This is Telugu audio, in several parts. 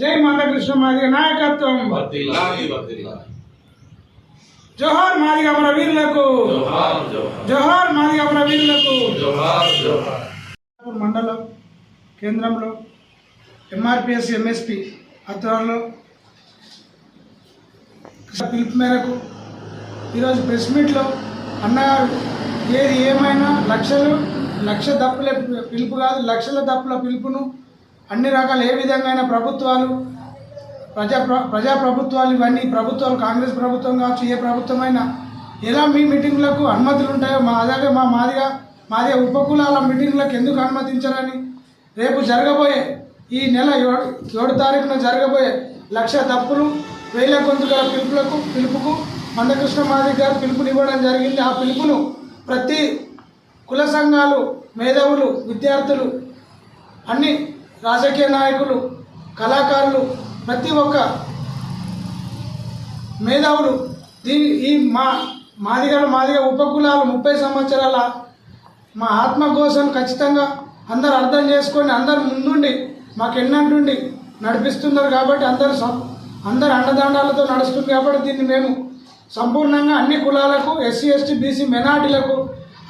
జై మందకృష్ణ మాదిగ నాయకత్వం. జోహార్ మాదిగ అమర వీరులకు. జోహార్ మాదిగ అమర వీరులకు. మండలం కేంద్రంలో ఎంఆర్పిఎస్ ఎంఎస్పి ఆధ్వర్యంలో పిలుపు మేరకు ఈరోజు ప్రెస్ మీట్లో అన్నగారు ఏది ఏమైనా లక్షలు లక్ష దప్పుల పిలుపు కాదు లక్షల దప్పుల పిలుపును అన్ని రకాల ఏ విధంగా ప్రభుత్వాలు ప్రజా ప్ర- ప్రజా ప్రభుత్వాలు ఇవన్నీ ప్రభుత్వాలు కాంగ్రెస్ ప్రభుత్వం కావచ్చు ఏ ప్రభుత్వమైనా ఎలా మీ మీటింగ్లకు అనుమతులు ఉంటాయో మా అలాగే మా మాదిగా మాదిగా ఉపకులాల మీటింగ్లకు ఎందుకు అనుమతించరని రేపు జరగబోయే ఈ నెల ఏడు తారీఖున జరగబోయే లక్ష తప్పులు వేల గొంతుగల పిలుపులకు పిలుపుకు మందకృష్ణ మాది గారు పిలుపునివ్వడం జరిగింది. ఆ పిలుపును ప్రతి కుల సంఘాలు మేధావులు విద్యార్థులు అన్ని రాజకీయ నాయకులు కళాకారులు ప్రతి ఒక్క మేధావులు దీని ఈ మా మాదిగల మాదిగ ఉపకులాలు ముప్పై సంవత్సరాల మా ఆత్మ కోసం ఖచ్చితంగా అందరు అర్థం చేసుకొని అందరు ముందుండి మాకు ఎన్నంటుండి నడిపిస్తున్నారు కాబట్టి అందరు అందరు అండదండాలతో నడుస్తుంది కాబట్టి దీన్ని మేము సంపూర్ణంగా అన్ని కులాలకు ఎస్సీ ఎస్టీ బీసీ మెనార్టీలకు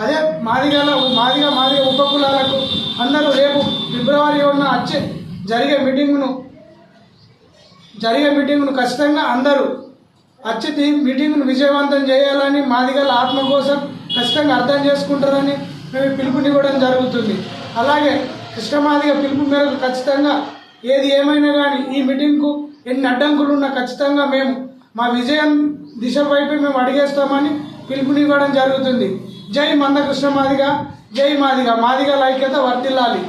అదే మాదిగల మాదిగ మాదిగ ఉపకులాలకు అందరూ రేపు ఫిబ్రవరి ఉన్న వచ్చే జరిగే మీటింగ్ను జరిగే మీటింగ్ను ఖచ్చితంగా అందరూ వచ్చి మీటింగ్ను విజయవంతం చేయాలని మాదిగల ఆత్మ కోసం ఖచ్చితంగా అర్థం చేసుకుంటారని మేము పిలుపునివ్వడం జరుగుతుంది. అలాగే కృష్ణమాదిగ పిలుపు మేరకు ఖచ్చితంగా ఏది ఏమైనా కానీ ఈ మీటింగ్కు ఎన్ని అడ్డంకులు ఉన్నా ఖచ్చితంగా మేము మా విజయం దిశ వైపు మేము అడిగేస్తామని పిలుపునివ్వడం జరుగుతుంది. జై మందకృష్ణ మాదిగ జై మాదిగ మాదిగల ఐక్యత వర్తిల్లాలి.